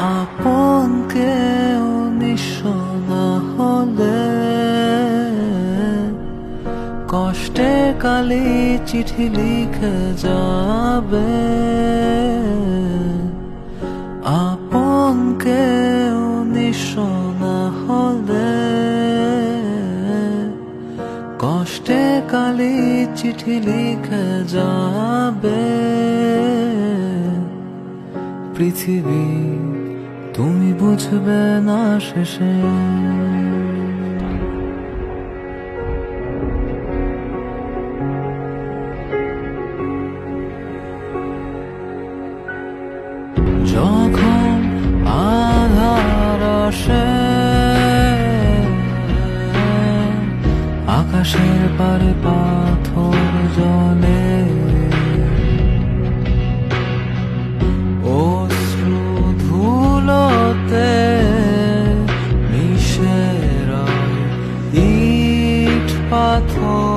আপন কেউ নিঃস্ব না হলে কষ্টে কালি চিঠি লিখে যাবে। আপন কেউ নিঃস্ব না হলে কষ্টে কালি চিঠি লিখে যাবে। পৃথিবী তুমি বুঝবে না শেষে। যখন আধার আকাশের পারে পাথর জলে 发头。